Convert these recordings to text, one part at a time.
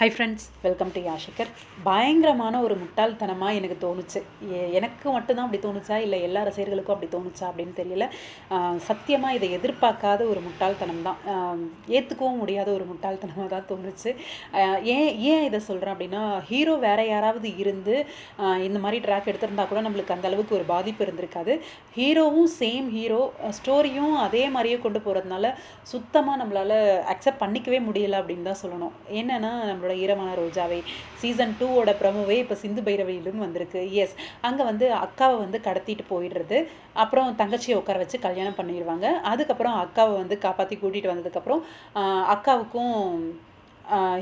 High friends welcome to யாஷிகர் பயங்கரமான ஒரு முட்டாள்தனமாக எனக்கு தோணுச்சு. எனக்கு மட்டும்தான் அப்படி தோணுச்சா? இல்லை எல்லா ரசிகர்களுக்கும் அப்படி தோணுச்சா அப்படின்னு தெரியல. சத்தியமாக இதை எதிர்பார்க்காத ஒரு முட்டாள்தனம் தான் ஏற்றுக்கவும் முடியாத ஒரு முட்டாள்தனமாக தான் தோணுச்சு ஏன் ஏன் இதை சொல்கிறேன் அப்படின்னா ஹீரோ வேற யாராவது இருந்து இந்த மாதிரி ட்ராக் எடுத்திருந்தா கூட நம்மளுக்கு அந்த அளவுக்கு ஒரு பாதிப்பு இருந்திருக்காது. ஹீரோவும் சேம் ஹீரோ ஸ்டோரியும் அதே மாதிரியே கொண்டு போகிறதுனால சுத்தமாக நம்மளால் அக்செப்ட் பண்ணிக்கவே முடியல அப்படின்னு தான் சொல்லணும். என்னென்னா நம்மளோட ஈரமான ரோஜாவை சீசன் டூவோட ப்ரமோவே இப்போ சிந்து பைரவியிலும் வந்திருக்கு. எஸ் அங்கே வந்து அக்காவை வந்து கடத்திட்டு போயிடுறது. அப்புறம் தங்கச்சியை உட்கார வச்சு கல்யாணம் பண்ணிடுவாங்க. அதுக்கப்புறம் அக்காவை வந்து காப்பாற்றி கூட்டிகிட்டு வந்ததுக்கப்புறம் அக்காவுக்கும்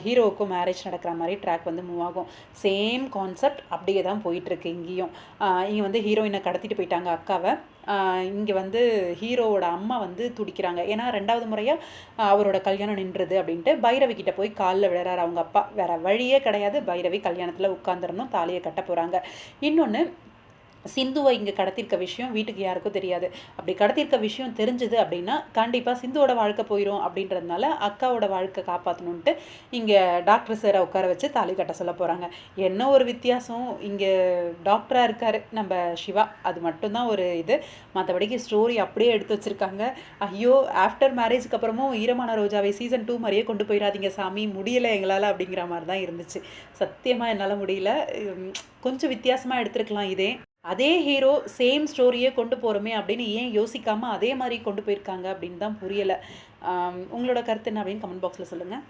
ஹீரோவுக்கும் மேரேஜ் நடக்கிற மாதிரி ட்ராக் வந்து மூவ் ஆகும். சேம் கான்செப்ட் அப்படியே தான் போயிட்டுருக்கு இங்கேயும். இங்கே வந்து ஹீரோயினை கடத்திட்டு போயிட்டாங்க அக்காவை. இங்கே வந்து ஹீரோவோட அம்மா வந்து துடிக்கிறாங்க. ஏன்னா ரெண்டாவது முறையாக அவரோட கல்யாணம் நின்றுது அப்படின்ட்டு பைரவி கிட்ட போய் காலில் விழறாரு அவங்க அப்பா. வேற வழியே கிடையாது. பைரவி கல்யாணத்தில் உட்காந்துடணும் தாலியை கட்ட போகிறாங்க இன்னொன்று சிந்துவை இங்கே கடத்திருக்க விஷயம் வீட்டுக்கு யாருக்கும் தெரியாது. அப்படி கடத்திருக்க விஷயம் தெரிஞ்சுது அப்படின்னா கண்டிப்பாக சிந்துவோட வாழ்க்கை போயிடும் அப்படின்றதுனால அக்காவோட வாழ்க்கை காப்பாற்றணுன்ட்டு இங்கே டாக்டர் சாரை உட்கார வச்சு தாலி கட்ட சொல்ல போகிறாங்க என்ன ஒரு வித்தியாசம் இங்கே டாக்டராக இருக்கார் நம்ம சிவா. அது மட்டும்தான் ஒரு இது. மற்றபடிக்கு ஸ்டோரி அப்படியே எடுத்து வச்சுருக்காங்க. ஐயோ ஆஃப்டர் மேரேஜ்க்கு அப்புறமும் ஈரமான ரோஜாவை சீசன் டூ மாதிரியே கொண்டு போயிடாதீங்க சாமி. முடியலை எங்களால் அப்படிங்கிற மாதிரி தான் இருந்துச்சு. சத்தியமாக என்னால் முடியல. கொஞ்சம் வித்தியாசமாக எடுத்துருக்கலாம் இதே. அதே ஹீரோ சேம் ஸ்டோரியே கொண்டு போகிறோமே அப்படின்னு ஏன் யோசிக்காமல் அதே மாதிரி கொண்டு போயிருக்காங்க அப்படின்னு தான் புரியலை. உங்களோட கருத்து என்ன அப்படின்னு கமெண்ட் பாக்ஸில் சொல்லுங்கள்